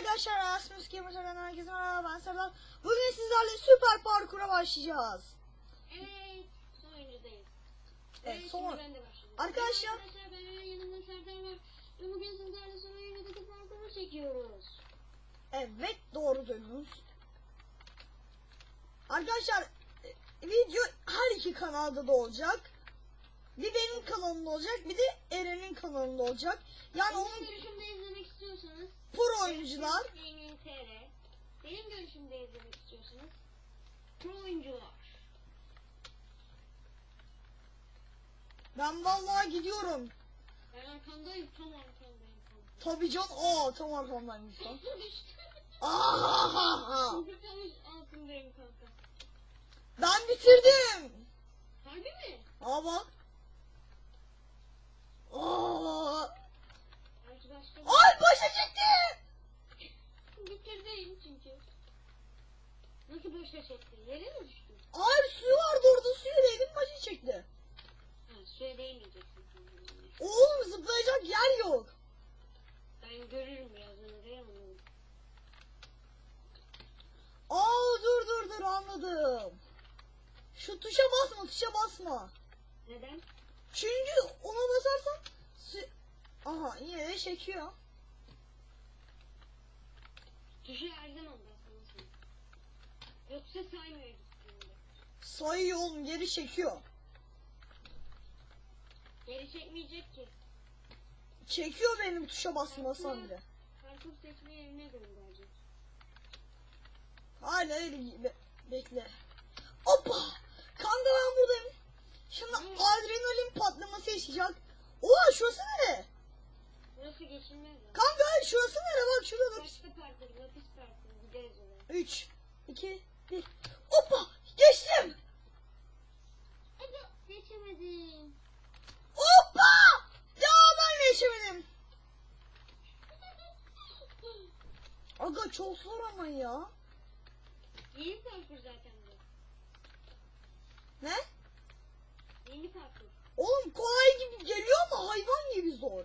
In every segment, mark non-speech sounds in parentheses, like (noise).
arkadaşlar Erasmus Gamers'dan herkese merhaba ben Serdar. Bugün sizlerle süper parkura başlayacağız. Evet, son oyuncudayız. Evet, Ve son-. Arkadaşlar- Arkadaşlar ben yanımda Serdar var. Ve bugün sizlerle son oyundaki parkuru çekiyoruz. Evet doğru duydunuz. Arkadaşlar video her iki kanalda da olacak. Bir benim kanalımda olacak bir de Eren'in kanalında olacak. Yani Benim onun görüşümde izlemek istiyorsanız pro oyuncular. Benim görüşümde izlemek istiyorsanız pro oyuncular. ben vallahi gidiyorum. Ben arkandayım, tam arkandayım. Tabii can aa tam arkamdaymış lan. (laughs) Tam altındayım kanka. ben bitirdim. Harbi mi? Aa bak. Aa, ay başa çıktı. Bitirdeyim çünkü. Nasıl boşa çekti? Yere mi düştün? Ay su vardı orada suyu değdim başa çıktı. Ha, suya değmeyeceksin. Oğlum zıplayacak yer yok. Ben görürüm birazdan oraya onu. Aa dur dur dur anladım. Şu tuşa basma tuşa basma. Neden? Çünkü ona basarsan su... Aha yine de çekiyor. Tuşu her zaman. Yoksa saymıyor gittiğinde. Sayıyor oğlum geri çekiyor. Geri çekmeyecek ki. Çekiyor benim tuşa basmasam bile. Parkur seçme yerine gönderecek. Hala öyle be- bekle. Hoppa! Kanka ben buradayım. Şimdi adrenalin patlaması yaşayacak. Oha şurası nere? Burası geçilmez ya. Kanka şurası nere bak şurada dur. Başka parkur, lapis parkur. Gideriz oraya. 3, 2, 1. Hoppa! Geçtim! Aga geçemedim. Hoppa! Ya ben geçemedim. (laughs) Aga çok zor ama ya. Yeni parkur zaten bu. Ne? Yeni parkur. Oğlum kolay gibi geliyor ama hayvan gibi zor.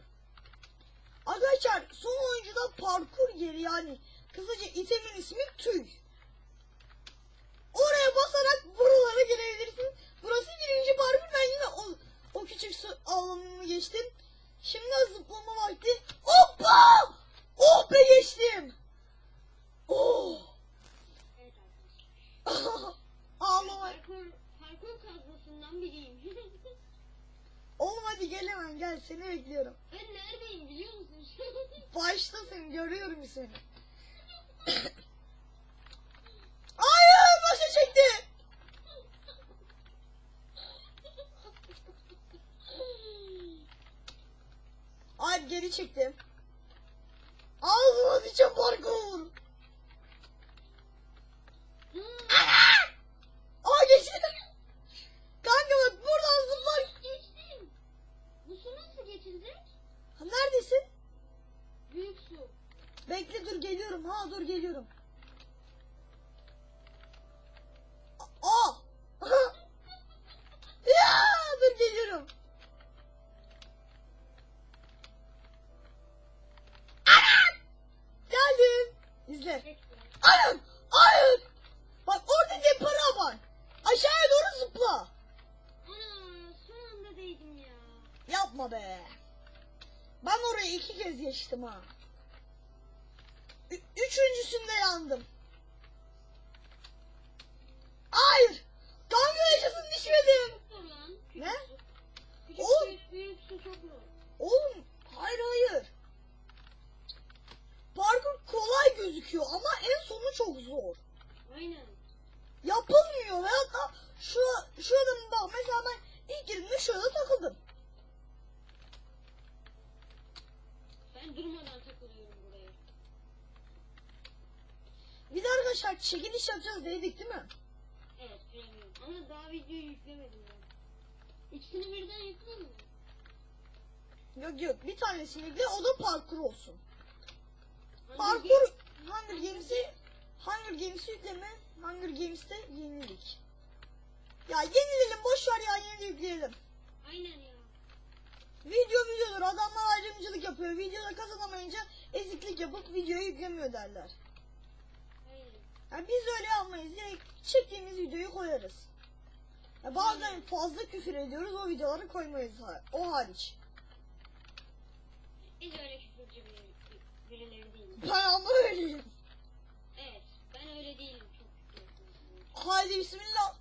Arkadaşlar son oyuncuda parkur yeri yani kısaca itemin ismi tüy. Oraya basarak buralara girebilirsin. Burası birinci parkur ben yine o, o küçük su alanını geçtim. Şimdi zıplama vakti. Hoppa! Oh be geçtim. Oh! (laughs) Ağlama. Parkur, parkur kazmasından biriyim. (laughs) Oğlum hadi gel hemen gel seni bekliyorum. ben neredeyim biliyor musun? (laughs) Baştasın görüyorum seni. Hayır başa çekti. Ay geri çektim. Ağzıma diyeceğim parkur. Aa geçtim. Kanka bak buradan zıplar. Geçtim. Bu su nasıl geçilecek? Neredesin? Büyük su. Bekle dur geliyorum. Ha dur geliyorum. Zıpla. Ana son anda değdim ya. Yapma be. Ben oraya iki kez geçtim ha. Ü- üçüncüsünde yandım. Hayır. Kanka yaşasın düşmedim. Ne? Oğlum. çok zor. Oğlum hayır hayır. Parkur kolay gözüküyor ama en sonu çok zor. Şu şurada bak mesela ben ilk girdiğimde şurada takıldım. Ben durmadan takılıyorum buraya. Bir de arkadaşlar çekiliş yapacağız dedik değil mi? Evet premium. Ama daha videoyu yüklemedim ben. İkisini birden yükleyeyim mi? Yok yok bir tanesini ekle o da parkur olsun. Hangi Parkur Hunger Games'i Hunger Games'i yükleme Hunger Games'te yenilik. Ya yenilelim boş ver ya yeni yükleyelim. Aynen ya. Video videodur. Adamlar ayrımcılık yapıyor. Videoda kazanamayınca eziklik yapıp videoyu yüklemiyor derler. Yani biz öyle yapmayız. Direkt çektiğimiz videoyu koyarız. Ya bazen fazla küfür ediyoruz. O videoları koymayız. O hariç. Biz öyle küfürcü biri- birileri değiliz. Ben ama öyleyim. Evet. Ben öyle değilim. Çok. Haydi bismillah.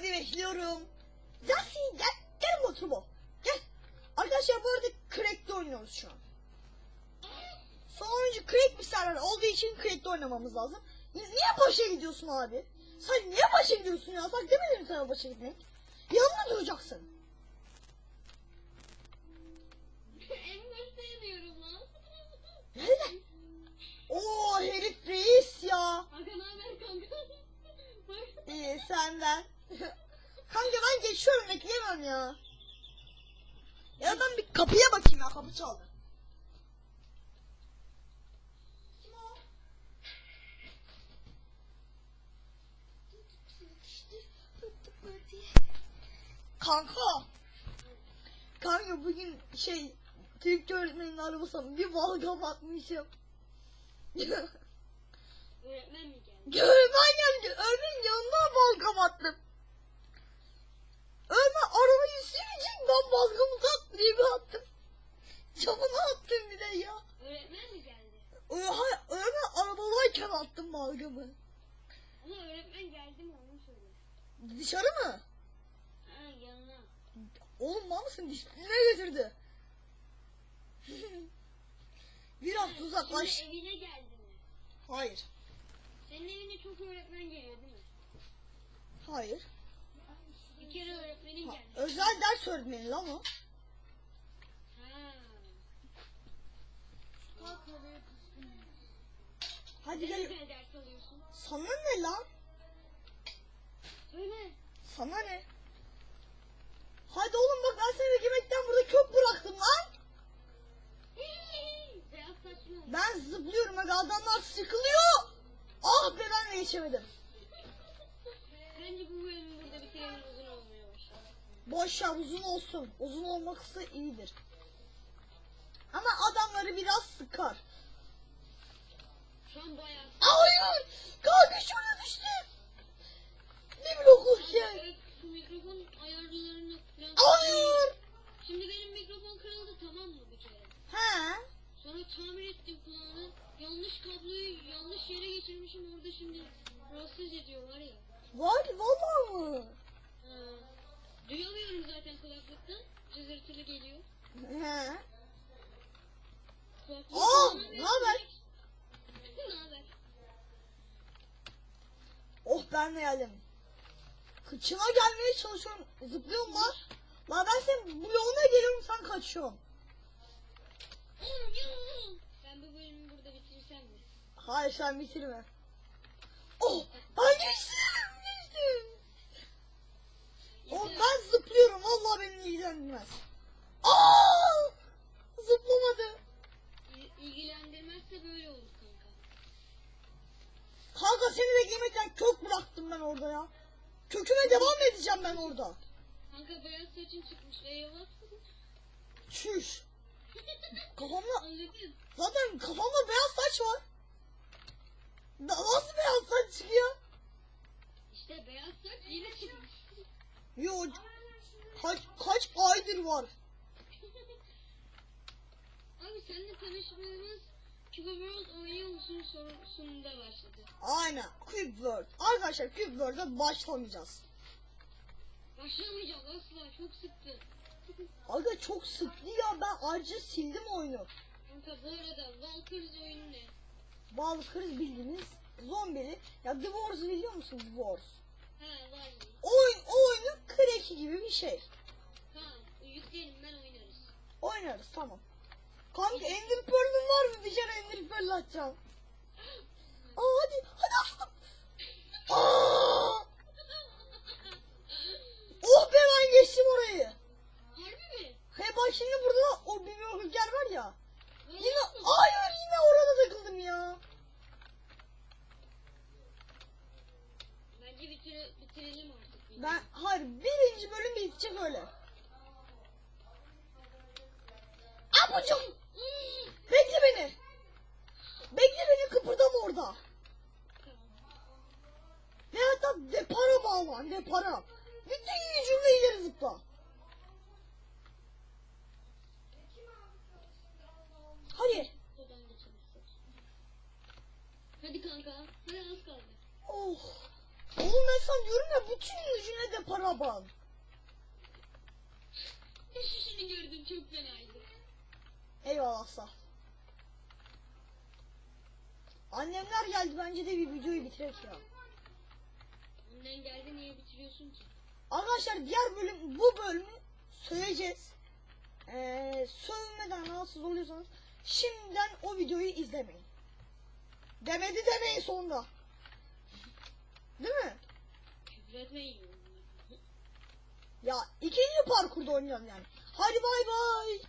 Hadi bekliyorum. Yasin gel. Gel Moturbo. Gel. Arkadaşlar bu arada Crack'te oynuyoruz şu an. Son oyuncu Crack bir server olduğu için Crack'te oynamamız lazım. Ni- Niye başa gidiyorsun abi? Sen niye başa gidiyorsun ya? Sen demedim sana başa gitmek? Yanında duracaksın. Kapı çaldı. Kim o? Kanka. Kanka bugün şey Türk öğretmenin arabasına bir balgam atmışım. Öğretmen mi geldi? Öğretmen geldi. Öğretmenin yanına balgam attım. Öğretmen arabayı sürecek ben balgamı tak diye bir attım. Camına attım bir de ya. Öğretmen mi geldi? Oha, öğretmen arabadayken attım balgamı. Ama öğretmen geldi mi onu söyle. Dışarı mı? Ha yanına. Oğlum mal mısın? Disipline götürdü. (laughs) Biraz uzaklaş. Şimdi evine geldi mi? Hayır. Senin evine çok öğretmen geliyor değil mi? Hayır. Bir kere öğretmenin Ha, geldi. özel ders öğretmeni lan o. Ha. Hadi Ne gel. güzel ders alıyorsun. Sana ne lan? Söyle. Sana ne? Hadi oğlum bak ben seni yemekten burada kök bıraktım lan. Ben zıplıyorum aga adamlar sıkılıyor. Ah be ben de geçemedim. Bence bu bölümü burada bitirelim uzun başladı. Boş ver uzun olsun. Uzun olması iyidir. Ama adamları biraz sıkar. Şu an bayağı. Hayır! Kanka şöyle düştü. Bir blok ya. Evet, şu mikrofon ayarlarını falan. Hayır! Şimdi benim mikrofon kırıldı tamam mı bir kere? He? Sonra tamir ettim kulağını. Yanlış kabloyu yanlış yere geçirmişim orada şimdi rahatsız ediyor var ya. Var vallahi mı? Ha. Duyamıyorum zaten kulaklıktan. Cızırtılı geliyor. He. Kullanamıyorum ne haber? ne haber? Oh ben de geldim. Kıçına gelmeye çalışıyorum. Zıplıyorum lan. Lan ben senin bloğuna geliyorum sen kaçıyorsun. Ben bu bölümü burada bitirsem mi? Hayır sen bitirme. Oh ben. Oh ben zıplıyorum. Vallahi beni ilgilendirmez. Aa! Zıplamadı. İl- İlgilendirmezse böyle olur kanka. Kanka seni beklemekten kök bıraktım ben orada ya. Köküme devam edeceğim ben orada. Kanka beyaz saçın çıkmış. Eyvah. Çüş. (laughs) Kafamda Anladın. zaten kafamda beyaz saç var. Nasıl beyaz saç çıkıyor? İşte beyaz saç yine çıkmış. Yo kaç kaç aydır var. (laughs) Abi seninle tanışmamız Cube World oynuyor musun sorusunda başladı. Aynen. Cube World. Arkadaşlar Cube World'a başlamayacağız. Başlamayacağız asla çok sıktı. Aga çok sıktı ya ben ayrıca sildim oyunu. Kanka bu arada Valkyries oyunu ne? Valkyrie bildiğiniz zombili. Ya The Wars biliyor musun The Wars? Ha var mı? Oyun, o oyunun crack'i gibi bir şey. Tamam yükleyelim ben oynarız. Oynarız tamam. Kanka Ender Pearl'ün var mı? Dışarı Ender Pearl atacağım. (laughs) Aa hadi hadi astım. Aa! Oh be ben geçtim orayı. Harbi mi? He baş Şimdi burada o bir yer var ya. Öyle Yine mi? hayır yine orada takıldım ya. Bence bitire, bitirelim artık. videoyu. Ben hayır birinci bölüm bitecek öyle. Hmm, bekle beni. Bekle beni kıpırdama orada. Ve hatta depara bağlan depara. Bütün gücünle ileri zıpla. Hadi. Hadi kanka. Hadi az kaldı. Oh. Oğlum ben sana diyorum ya bütün gücüne depara bağlan. Düşüşünü gördüm çok fenaydı. Eyvallah sağ. Annemler geldi bence de bir videoyu bitirek ya. Annen geldi niye bitiriyorsun ki? Arkadaşlar diğer bölüm bu bölümü söyleyeceğiz. Ee, sövmeden rahatsız oluyorsanız şimdiden o videoyu izlemeyin. Demedi demeyin sonunda. Değil mi? Küfür etmeyin. Ya ikinci parkurda oynayalım yani. Hadi bay bay.